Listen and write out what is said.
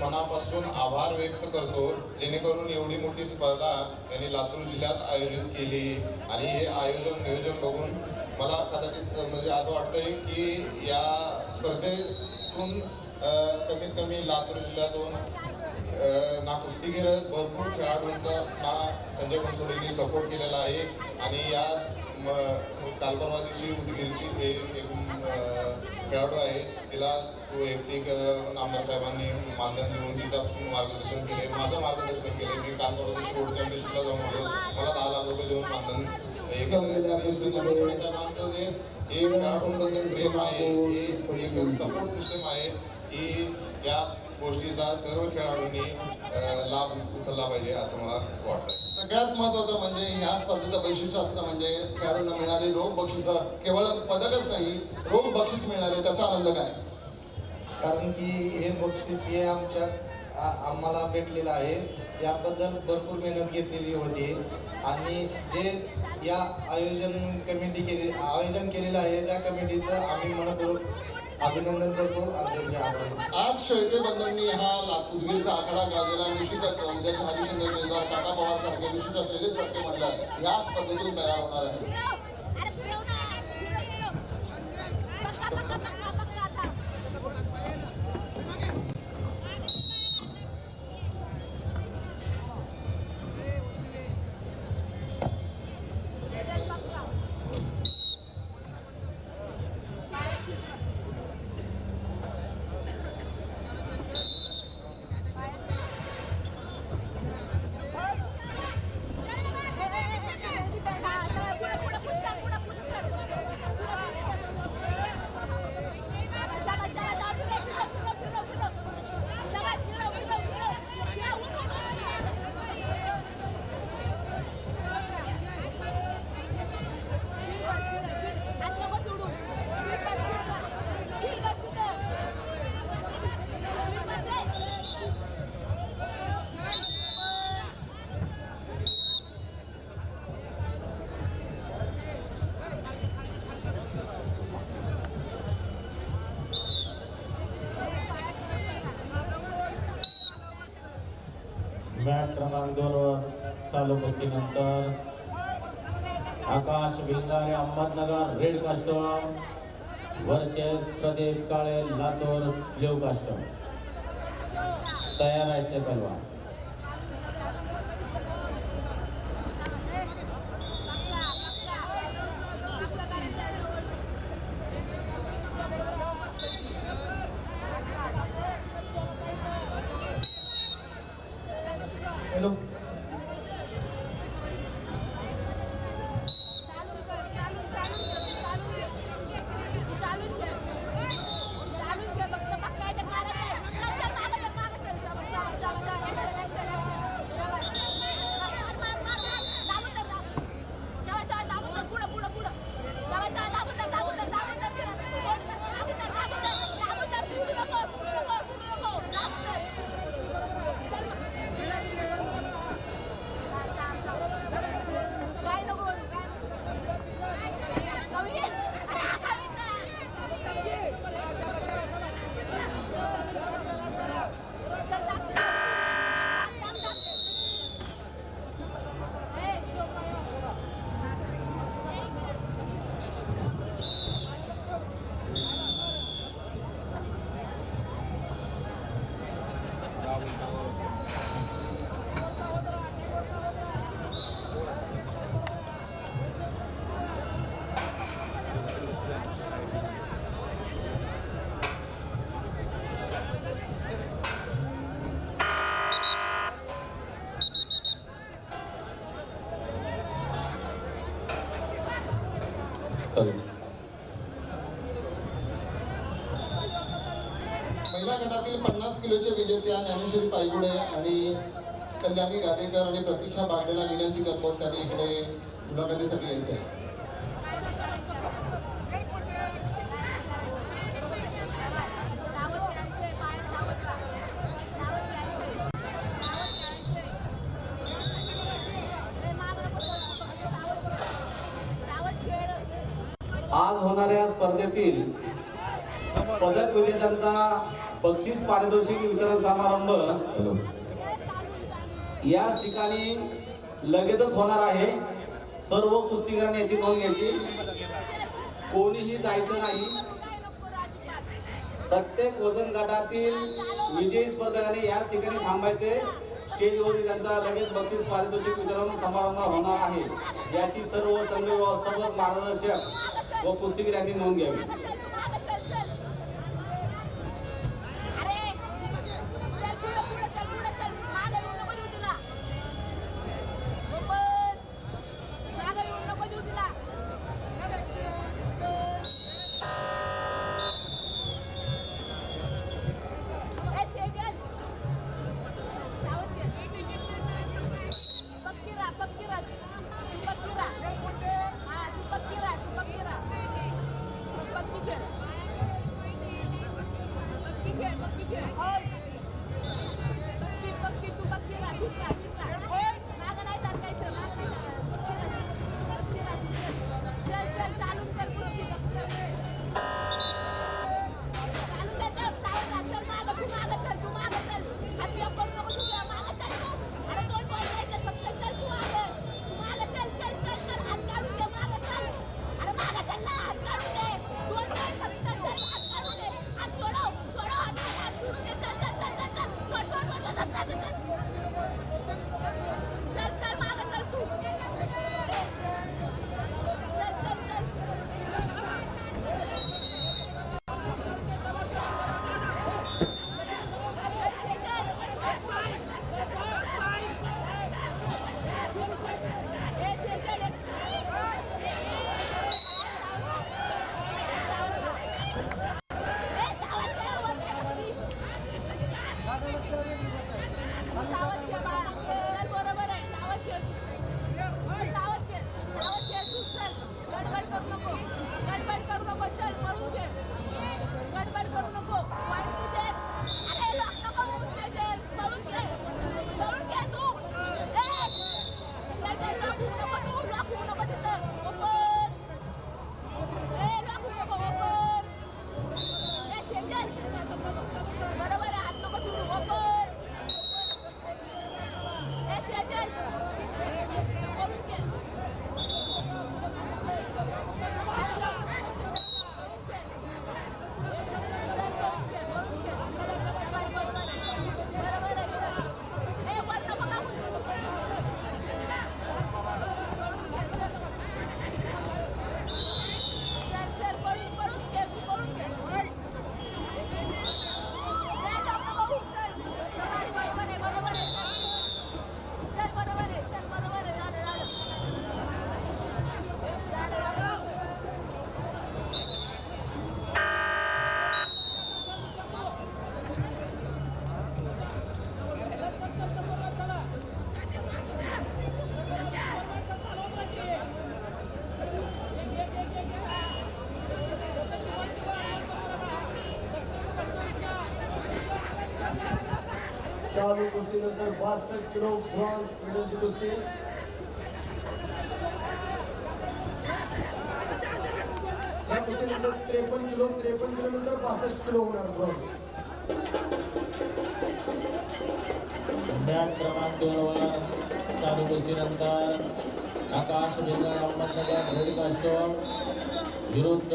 मनापासून आभार व्यक्त करतो जेणेकरून एवढी मोठी स्पर्धा यांनी लातूर जिल्ह्यात आयोजित केली. आणि हे आयोजन नियोजन बघून मला कदाचित म्हणजे असं वाटतंय की या स्पर्धेतून कमीत कमी लातूर जिल्ह्यातून ना कुस्तीगीर भरपूर खेळाडूंचा ना संजय बनसोडेंनी सपोर्ट केलेला आहे. आणि या म- काल परवा दिवशी उदगीरची एक खेळाडू आहे तिला वैयक्तिक आमदार साहेबांनी मानधन देऊन मार्गदर्शन केले. माझं मार्गदर्शन केले. मी काल परत दिवशी चॅम्पियनशिपला जाऊन आलो. मला दहा लाख रुपये देऊन मानधन हे साहेबांचं जे हे खेळाडूंबद्दल प्रेम आहे. हे एक सपोर्ट सिस्टम आहे की या गोष्टीचा सर्व खेळाडूंनी लाभ उचलला पाहिजे असं मला वाटतं सगळ्यात महत्वाचं म्हणजे ह्या स्पर्धेचं वैशिष्ट्य असतं म्हणजे खेळाडूंना मिळणारी रोख बक्षीस केवळ पदकच नाही रोख बक्षीस मिळणार आहे त्याचा आनंद काय? कारण की हे बक्षीस हे आमच्या आम्हाला भेटलेलं आहे. याबद्दल भरपूर मेहनत घेतलेली होती. आणि जे या आयोजन कमिटी केले आयोजन केलेलं आहे त्या कमिटीचं आम्ही मनपूर्वक अभिनंदन करतो आणि त्यांचे आभार आज शेळके बंधूंनी हा उदगीरचा आकडा गाजवला निश्चितच उद्याच्या हरिश्चंद्र केदार टाटा पवार सारखे विशिष्ट असलेले सारखे मंडळ या स्पर्धेतून तयार होणार आहे. बॅट क्रमांक दोनवर चालू कुस्तीनंतर Akash Bhingare Ahmednagar red costume versus Pradeep Kale Latur blue costume तयार आहे कलवा दुसऱ्या गटातील पन्नास किलोच्या विजेत्या ज्ञानेश्वरी पायगुडे आणि कल्याणी गादेकर आणि प्रतीक्षा बागडेला विनंती करतो त्यांनी इकडे मुलाखतीसाठी यायचं. आहे आज होणाऱ्या स्पर्धेतील पदक विजेत्यांचा बक्षीस पारितोषिक वितरण समारंभ याच ठिकाणी लगेचच होणार आहे. सर्व पुस्तिकांनी याची नोंद घ्यायची. कोणीही जायचं नाही. प्रत्येक वजन गटातील विजयी स्पर्धकांनी याच ठिकाणी थांबायचे. स्टेजवरती त्यांचा लगेच बक्षीस पारितोषिक वितरण समारंभ होणार आहे. याची सर्व संघ व्यवस्थापक मार्गदर्शक व कुस्तीगीर यांनी नोंद घ्यावी. Hey! चालू कुस्तीनंतर बासष्ट किलो ब्रॉन्झ मेडलची कुस्ती. त्या कुस्तीनंतर त्रेपन्न किलो त्रेपन्न किलो नंतर बासष्ट किलो होणार ब्रॉन्झ. आकाश विरुद्ध